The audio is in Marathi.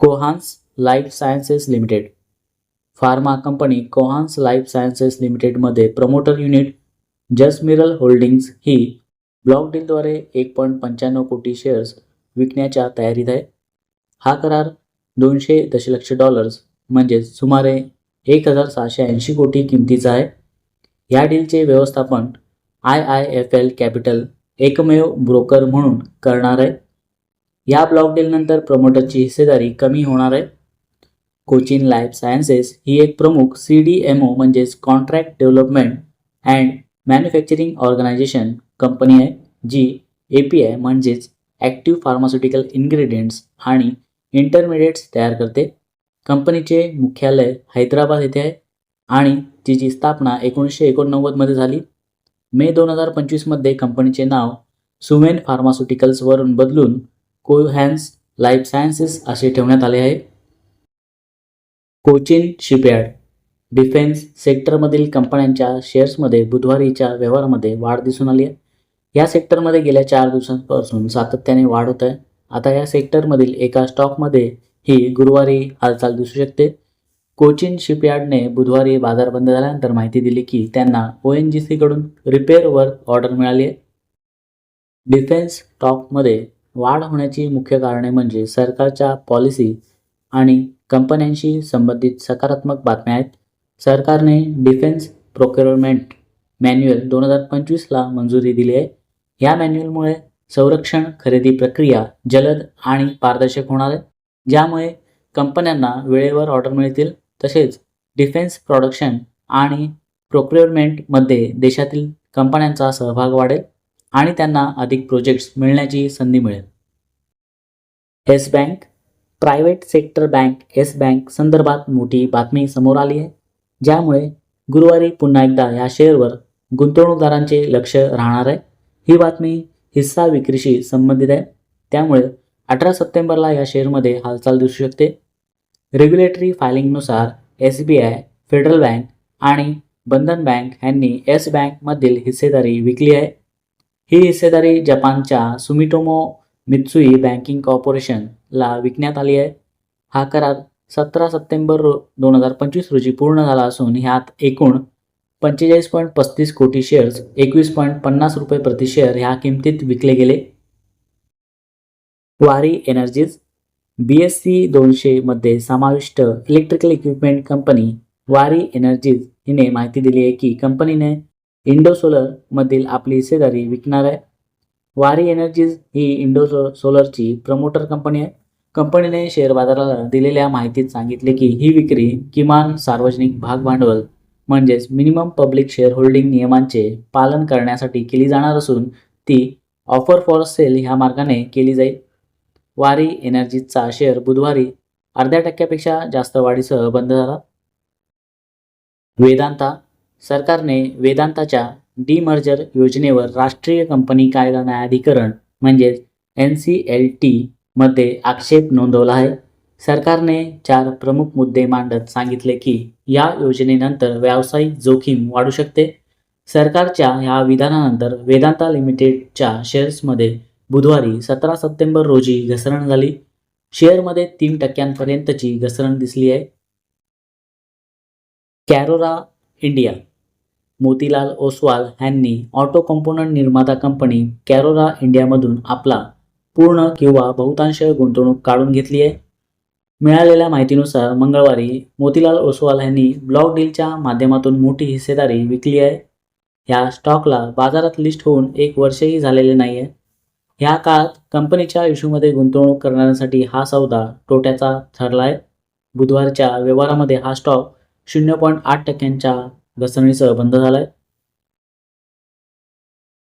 Cohance life sciences limited. Pharma company Cohance life sciences लिमिटेडमध्ये प्रमोटर युनिट जसमिरल होल्डिंग्स ही ब्लॉक डीलद्वारे एक पॉईंट पंच्याण्णव कोटी शेअर्स विकण्याच्या तयारीत आहे. हा करार दोनशे दशलक्ष डॉलर्स म्हणजेच सुमारे एक हजार सहाशे ऐंशी कोटी किमतीचा आहे. या डीलचे व्यवस्थापन I I F L capital एकमेव ब्रोकर म्हणून करणार आहे. या ब्लॉक डीलनंतर प्रमोटरची हिस्सेदारी कमी होणार आहे. कोचिन लाईफ सायन्सेस ही एक प्रमुख सी डी एम ओ म्हणजेच contract development and manufacturing organisation company आहे जी ए पी आय म्हणजेच ॲक्टिव्ह फार्मास्युटिकल इन्ग्रेडियंट्स आणि इंटरमिडिएट्स तयार करते. कंपनीचे मुख्यालय हैदराबाद येथे आहे आणि तिची स्थापना एकोणीसशे एकोणनव्वदमध्ये झाली. मे दोन हजार पंचवीसमध्ये कंपनीचे नाव सुमेन फार्मास्युटिकल्सवरून बदलून कोहॅन्स लाईफ सायन्सेस असे ठेवण्यात आले आहे. कोचिन शिपयार्ड डिफेन्स सेक्टरमधील कंपन्यांच्या शेअर्समध्ये बुधवारीच्या व्यवहारामध्ये वाढ दिसून आली आहे. या सेक्टरमध्ये गेल्या चार दिवसांपासून सातत्याने वाढ होत आहे. आता या सेक्टरमधील एका स्टॉकमध्ये ही गुरुवारी हालचाल दिसू शकते. कोचिन शिपयार्डने बुधवारी बाजार बंद झाल्यानंतर माहिती दिली की त्यांना ओ एन जी सीकडून रिपेअरवर ऑर्डर मिळाली आहे. डिफेन्स स्टॉकमध्ये वाढ होण्याची मुख्य कारणे म्हणजे सरकारच्या पॉलिसी आणि कंपन्यांशी संबंधित सकारात्मक बातम्या आहेत. सरकारने डिफेन्स प्रोक्युरमेंट मॅन्युअल दोन हजार पंचवीसला मंजुरी दिली आहे. या मॅन्युअलमुळे संरक्षण खरेदी प्रक्रिया जलद आणि पारदर्शक होणार आहे. ज्यामुळे कंपन्यांना वेळेवर ऑर्डर मिळतील. तसेच डिफेन्स प्रोडक्शन आणि प्रोक्युअरमेंटमध्ये देशातील कंपन्यांचा सहभाग वाढेल आणि त्यांना अधिक प्रोजेक्ट्स मिळण्याची संधी मिळेल. Yes bank private sector bank yes bank संदर्भात मोठी बातमी समोर आली आहे. ज्यामुळे गुरुवारी पुन्हा एकदा या शेअरवर गुंतवणूकदारांचे लक्ष राहणार आहे. ही बातमी हिस्सा विक्रीशी संबंधित आहे. त्यामुळे अठरा सप्टेंबरला या शेअरमध्ये हालचाल दिसू शकते. Regulatory फायलिंगनुसार S B I federal bank आणि बंधन बँक यांनी येस बँकमधील हिस्सेदारी विकली आहे. ही हिस्सेदारी जपानच्या सुमिटोमो मित्सुई बँकिंग कॉर्पोरेशनला विकण्यात आली आहे. हा करार सतरा सप्टेंबर रो दोन हजार पंचवीस रोजी पूर्ण झाला असून ह्यात एकूण पंचेचाळीस पॉईंट पस्तीस कोटी शेअर्स एकवीस पॉईंट पन्नास रुपये प्रति शेअर ह्या किमतीत विकले गेले. Waaree energies B S C दोनशेमध्ये समाविष्ट electrical equipment company Waaree energies हिने माहिती दिली आहे की कंपनीने इंडो सोलरमधील आपली हिस्सेदारी विकणार आहे. वारी एनर्जीज ही इंडो सो सोलरची प्रमोटर कंपनी आहे. कंपनीने शेअर बाजाराला दिलेल्या माहितीत सांगितले की ही विक्री किमान सार्वजनिक भाग भांडवल म्हणजेच मिनिमम पब्लिक शेअर होल्डिंग नियमांचे पालन करण्यासाठी केली जाणार असून ती ऑफर फॉर सेल ह्या मार्गाने केली जाईल. वारी एनर्जीचा शेअर बुधवारी अर्ध्या टक्क्यापेक्षा जास्त वाढीसह बंद झाला. वेदांता सरकारने वेदांताच्या डीमर्जर योजनेवर राष्ट्रीय कंपनी कायदा न्यायाधिकरण म्हणजेच एन सी एल टीमध्ये आक्षेप नोंदवला आहे. सरकारने चार प्रमुख मुद्दे मांडत सांगितले की या योजनेनंतर व्यावसायिक जोखीम वाढू शकते. सरकारच्या ह्या विधानानंतर वेदांता लिमिटेडच्या शेअर्समध्ये बुधवारी सतरा सप्टेंबर रोजी घसरण झाली. शेअरमध्ये तीन टक्क्यांपर्यंतची घसरण दिसली आहे. कॅरोरा इंडिया. मोतीलाल ओसवाल यांनी ऑटो कंपोनंट निर्माता कंपनी कॅरोरा इंडियामधून आपला पूर्ण किंवा बहुतांश गुंतवणूक काढून घेतली आहे. मिळालेल्या माहितीनुसार मंगळवारी मोतीलाल ओसवाल यांनी ब्लॉक डीलच्या माध्यमातून मोठी हिस्सेदारी विकली आहे. या स्टॉकला बाजारात लिस्ट होऊन एक वर्षही झालेले नाही आहे ह्या काळात कंपनीच्या इश्यूमध्ये गुंतवणूक करणाऱ्यांसाठी हा सौदा तोट्याचा ठरला आहे बुधवारच्या व्यवहारामध्ये हा स्टॉक शून्य पॉईंट आठ टक्क्यांच्या घसरणीसह बंद झाला आहे